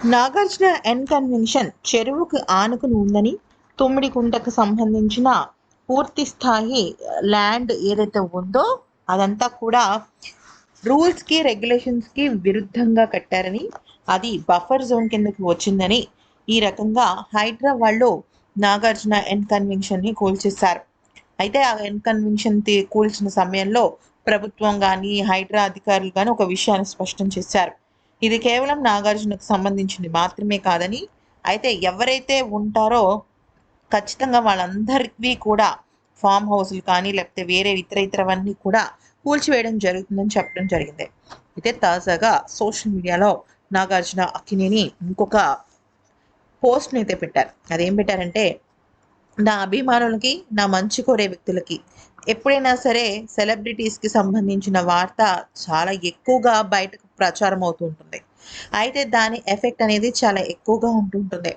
Nagarjuna N convention చెరువుకు ఆనుకుని ఉందని తుమ్మిడికుంటకు సంబంధించిన పూర్తి స్థాయి ల్యాండ్ ఏదైతే ఉందో అదంతా కూడా రూల్స్కి రెగ్యులేషన్స్కి విరుద్ధంగా కట్టారని అది బఫర్ జోన్ కిందకి వచ్చిందని ఈ రకంగా హైడ్రా వాళ్ళు నాగార్జున ఎన్ కన్వెన్షన్ని కూల్చేశారు. అయితే ఆ ఎన్ కన్వెన్షన్ కూల్చిన సమయంలో ప్రభుత్వం కానీ హైడ్రా అధికారులు కానీ ఒక విషయాన్ని స్పష్టం చేశారు. ఇది కేవలం నాగార్జునకు సంబంధించింది మాత్రమే కాదని అయితే ఎవరైతే ఉంటారో ఖచ్చితంగా వాళ్ళందరికీ కూడా ఫామ్ హౌస్లు కానీ లేకపోతే వేరే ఇతర ఇతరవన్నీ కూడా కూల్చివేయడం జరుగుతుందని చెప్పడం జరిగింది. అయితే తాజాగా సోషల్ మీడియాలో నాగార్జున అక్కినేని ఇంకొక పోస్ట్ని అయితే పెట్టారు. అదేం పెట్టారంటే నా అభిమానులకి నా మంచి కోరే వ్యక్తులకి ఎప్పుడైనా సరే సెలబ్రిటీస్కి సంబంధించిన వార్త చాలా ఎక్కువగా బయటకు ప్రచారం అవుతుంటుంది అయితే దాని ఎఫెక్ట్ అనేది చాలా ఎక్కువగా ఉంటుంటుంది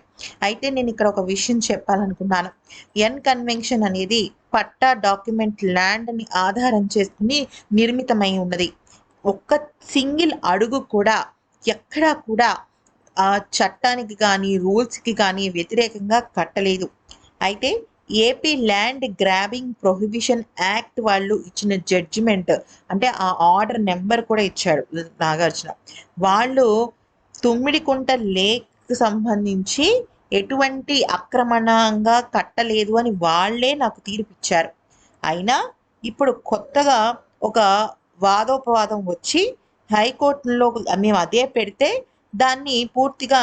అయితే నేను ఇక్కడ ఒక విషయం చెప్పాలనుకున్నాను. ఎన్ కన్వెన్షన్ అనేది పట్టా డాక్యుమెంట్ ల్యాండ్ని ఆధారం చేసుకుని నిర్మితమై ఉన్నది. ఒక్క సింగిల్ అడుగు కూడా ఎక్కడా కూడా ఆ చట్టానికి కానీ రూల్స్కి కానీ వ్యతిరేకంగా కట్టలేదు. అయితే AP land grabbing prohibition act వాళ్ళు ఇచ్చిన జడ్జిమెంట్ అంటే ఆ ఆర్డర్ నెంబర్ కూడా ఇచ్చాడు నాగార్జున. వాళ్ళు తుమ్మిడికుంట లేక్ సంబంధించి ఎటువంటి అక్రమణంగా కట్టలేదు అని వాళ్ళే నాకు తీర్పిచ్చారు. అయినా ఇప్పుడు కొత్తగా ఒక వాదోపవాదం వచ్చి హైకోర్టులో మేము అదే పెడితే దాన్ని పూర్తిగా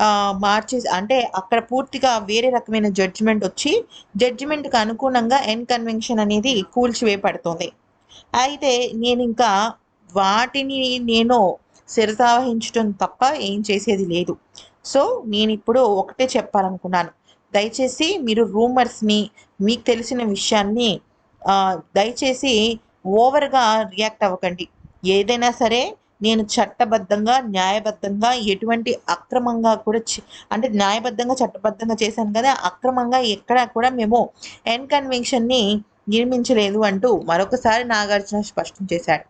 ఆ, మార్చేసి అంటే అక్కడ పూర్తిగా వేరే రకమైన జడ్జిమెంట్ వచ్చి జడ్జిమెంట్కి అనుగుణంగా ఎన్ కన్వెన్షన్ అనేది కూల్చివేయబడుతుంది. అయితే నేను ఇంకా వాటిని నేను శిరసావహించడం తప్ప ఏం చేసేది లేదు. సో నేను ఇప్పుడు ఒకటే చెప్పాలనుకున్నాను. దయచేసి మీరు రూమర్స్ని మీకు తెలిసిన విషయాన్ని దయచేసి ఓవర్గా రియాక్ట్ అవ్వకండి. ఏదైనా సరే నేను చట్టబద్ధంగా న్యాయబద్ధంగా ఎటువంటి అక్రమంగా కూడా అంటే న్యాయబద్ధంగా చట్టబద్ధంగా చేశాను కదా అక్రమంగా ఎక్కడా కూడా మేము ఎన్ కన్వెన్షన్ని నిర్మించలేదు అంటూ మరొకసారి నాగార్జున స్పష్టం చేశాడు.